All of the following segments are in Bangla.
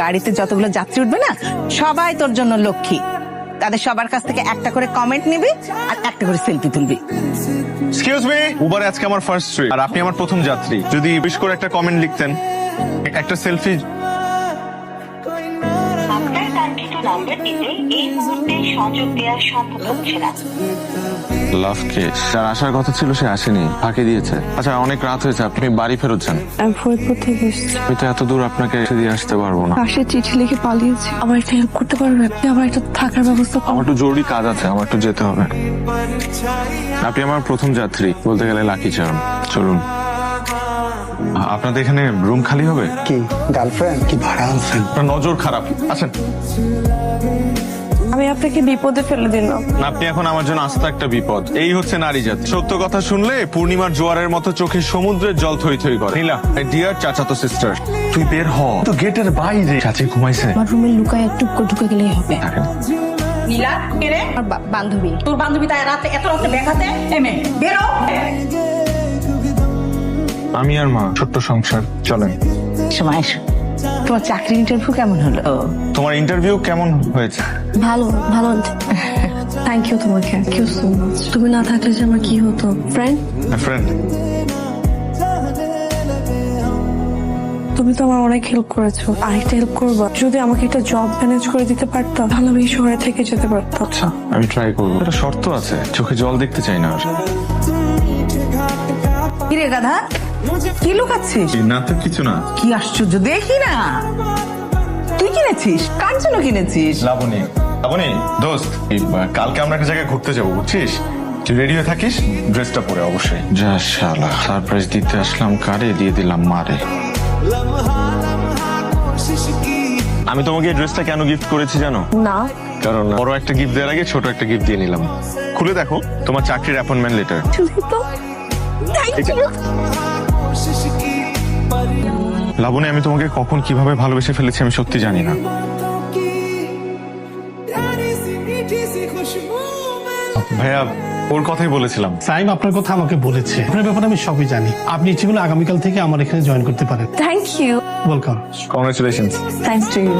গাড়িতে যতগুলো যাত্রী উঠবে না সবাই তোর জন্য লক্ষ্মী। তাদের সবার কাছ থেকে একটা করে কমেন্ট নিবি আর একটা করে সেলফি তুলবি। এক্সকিউজ মি উবার আজকে আমার ফার্স্ট ট্রিপ আর আপনি আমার প্রথম যাত্রী। যদি বিশ করে একটা কমেন্ট লিখতেন একটা সেলফি নম্বরটিতে এই মুহূর্তে সংযোগ দেওয়া সম্ভব হচ্ছে না। লাভ যার আসার কথা ছিল সে আসেনি ফাঁকি দিয়েছে। আচ্ছা অনেক রাত হয়েছে আপনি বাড়ি ফেরত যান। আমি ফরিদপুর থেকে এসেছি। আমি তো এত দূর আপনাকে এসে দিয়ে আসতে পারব না। পাশে চিঠি লিখে পালিয়েছি। আমার একটা হেল্প করতে পারবে আমার একটা থাকার ব্যবস্থা আমার একটু জরুরি কাজ আছে আমার একটু যেতে হবে। আপনি আমার প্রথম যাত্রী বলতে গেলে লাকি চার্ম। চলুন। আপনাদের এখানে রুম খালি হবে? কি গার্লফ্রেন্ড কি ভাড়া আনছেন? আপনার নজর খারাপ। আচ্ছা আমি আপনাকে বিপদে ফেলে দিলাম। আপনি এখন আমার জন্য আস্ত একটা বিপদ। এই হচ্ছে নারী জাতি। সত্য কথা শুনলে পূর্ণিমার জোয়ারের মতো চোখে সমুদ্রের জল থই থই করে। নীলা ডিয়ার চাচাতো সিস্টার তুই বের হ। তো গেটের বাইরে। চাচি ঘুমাইছে। আমার রুমে লুকায় একটু ঢুকে গেলেই হবে। নীলা কে রে? বান্ধবী। তোর বান্ধবী তাই রাতে এত রাতে দেখাতে এমে বেরো। আমি আর মা ছোট্ট সংসার চলেন। সময় তোমার চাকরি ইন্টারভিউ কেমন হলো? তোমার ইন্টারভিউ কেমন হয়েছে? ভালো ভালো থ্যাংক ইউ তোমাকে থ্যাংক ইউ সো মাচ তুমি না থাকলে যে আমার কি হতো? ফ্রেন্ড ফ্রেন্ড তুমি তো আমার অনেক হেল্প করেছ। আরেকটা হেল্প করব। যদি আমাকে একটা জব ম্যানেজ করে দিতে পারতাম তাহলে আমি শহরে থেকে যেতে পারতাম। আচ্ছা আমি ট্রাই করব। একটা শর্ত আছে চোখে জল দেখতে চাই না আর। কিরে গাধা? কি লুকাচ্ছিস? না তো কিছু না। কি আশ্চর্য দেখি না। তুই কিনেছিস? কার জন্য কিনেছিস? লাবণী লাবণী দোস্ত কালকে আমরা একটা জায়গায় ঘুরতে যাব বুঝছিস? তুই রেডি হয়ে থাকিস? ড্রেসটা পরে অবশ্যই। যা শালা সারপ্রাইজ দিতে আসলাম কারে? দিয়ে দিলাম মারে। আমি তোমাকে এই ড্রেসটা কেন গিফট করেছি জানো? না। কারণ বড় একটা গিফট দেওয়ার আগে ছোট একটা গিফট দিয়ে নিলাম। খুলে দেখো তোমার চাকরির অ্যাপয়েন্টমেন্ট লেটার লাবণী আমি তোমাকে কখন কীভাবে ভালোবেসে ফেলেছি আমি সত্যি জানি না। ভাইয়া ওর কথাই বলেছিলাম। সাইম আপনার কথা আমাকে বলেছে। আপনার ব্যাপারে আমি সবই জানি। আপনি ইচ্ছে করলে আগামীকাল থেকে আমার এখানে জয়েন করতে পারেন। Thank you welcome congratulation thanks to you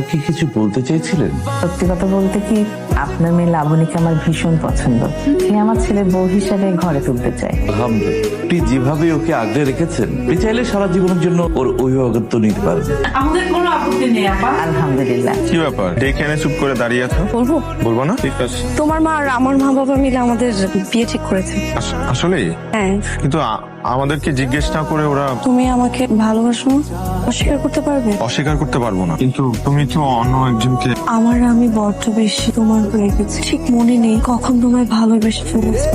কি কিছু বলতে চাইছিলেন সত্যি কথা বলতে কি আপনার মেয়ে লাবণীকে আমার ভীষণ পছন্দ। সে আমার ছেলের বউ হিসাবে ঘরে তুলতে চায়। আলহামদুলিল্লাহ। আপনি যেভাবে ওকে আগলে রেখেছেন আপনি চাইলে সারা জীবনের জন্য ওর অভিভাবকত্ব নিতে পারেন। আমাদের কোনো আপত্তি নেই আপা। আলহামদুলিল্লাহ। কি ব্যাপার? ডেকে চুপ করে দাঁড়িয়ে আছো? বলব? বলব না? ঠিক আছে। তোমার মা আর আমার মা বাবা মিলে আমাদের বিয়ে ঠিক করেছে। আসলে হ্যাঁ। কিন্তু আমাদেরকে জিজ্ঞেস না করে ওরা তুমি আমাকে ভালোবাসো অস্বীকার করতে পারবে? অস্বীকার করতে পারব না। কিন্তু তুমি তো অন্য একজনকে আমার আমি বড্ড বেশি তোমার হয়ে গেছি। ঠিক মনে নেই কখন তোমায় ভালোবেসে ফেলেছি।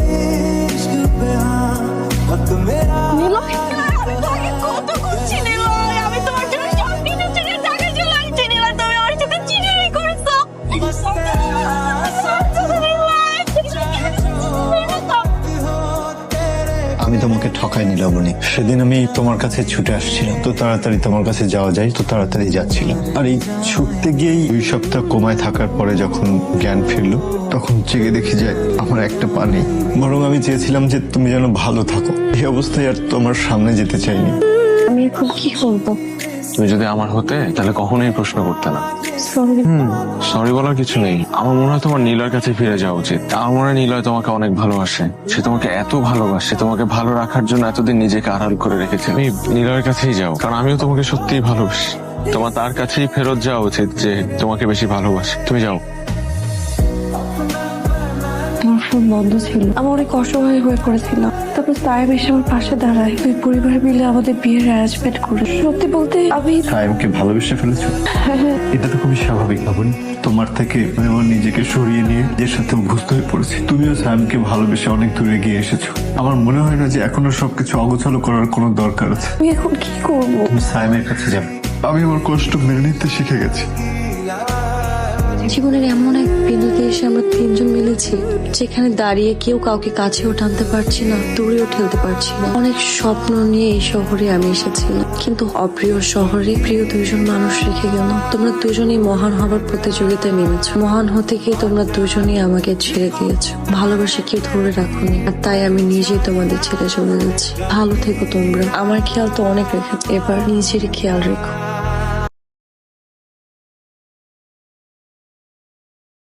ঠকাইনি লাবণী সেদিন আমি তোমার কাছে ছুটে আসছিলাম। তো তাড়াতাড়ি তোমার কাছে যাওয়া যায় তো তাড়াতাড়ি যাচ্ছিলাম। আর এই ছুটতে গিয়েই দুই সপ্তাহ কোমায় থাকার পরে যখন জ্ঞান ফিরলো তখন জেগে দেখি যে আমার একটা পা নেই। বরং আমি চেয়েছিলাম যে তুমি যেন ভালো থাকো। এই অবস্থায় আর তোমার সামনে যেতে চাইনি। আমি এখন কি করব তুমি যদি আমার হতে তাহলে কখনোই প্রশ্ন করতে না। সরি বলার কিছু নেই। আমার মনে হয় তোমার নীলয়ের কাছে ফিরে যাওয়া উচিত। আমার মনে হয় নীলয় তোমাকে অনেক ভালোবাসে। সে তোমাকে এত ভালোবাসে, তোমাকে ভালো রাখার জন্য এতদিন নিজেকে আড়াল করে রেখেছে তুমি নীলয়ের কাছেই যাও, কারণ আমিও তোমাকে সত্যিই ভালোবাসি। তোমার তার কাছেই ফেরত যাওয়া উচিত যে তোমাকে বেশি ভালোবাসে। তুমি যাও। আমার ফোন বন্ধ ছিল। আমি অনেক অসহায় হয়ে পড়েছিলাম। তারপর সাহেব এসে আমার পাশে দাঁড়ায়। তুই পরিবার মিলে আমাদের বিয়ের অ্যারেঞ্জমেন্ট করে। সত্যি বলতে আমি সাইমকে ভালোবেসে ফেলেছো? এটা তো খুবই স্বাভাবিক লাবণী তোমার থেকে আমি আমার নিজেকে সরিয়ে নিয়ে যে সাথে অভ্যস্ত হয়ে পড়েছি। তুমিও সাইমকে ভালোবেসে অনেক দূরে গিয়ে এসেছ। আমার মনে হয় না যে এখনও সবকিছু অগোছালো করার কোনো দরকার আছে। আমি এখন কি করব? তুমি সাইমের কাছে যাবে আমি আমার কষ্ট মেনে নিতে শিখে গেছি। জীবনের এমন এক বিন্দুতে এসে আমরা তিনজন মিলেছি যেখানে দাঁড়িয়ে কেউ কাউকে কাছেও টানতে পারছি না, দূরেও ঠেলতে পারছি না। অনেক স্বপ্ন নিয়ে এই শহরে আমি এসেছিলাম। কিন্তু অপ্রিয় শহরে প্রিয় দুজন মানুষ রেখে গেল। তোমরা দুজনেই মহান হবার প্রতিযোগিতায় নেমেছো। মহান হতে গিয়ে তোমরা দুজনেই আমাকে ছেড়ে দিয়েছ। ভালোবাসে কেউ ধরে রাখোনি, আর তাই আমি নিজেই তোমাদের ছেড়ে চলে যাচ্ছি। ভালো থেকো তোমরা। আমার খেয়াল তো অনেক রেখেছো। এবার নিজের খেয়াল রেখো।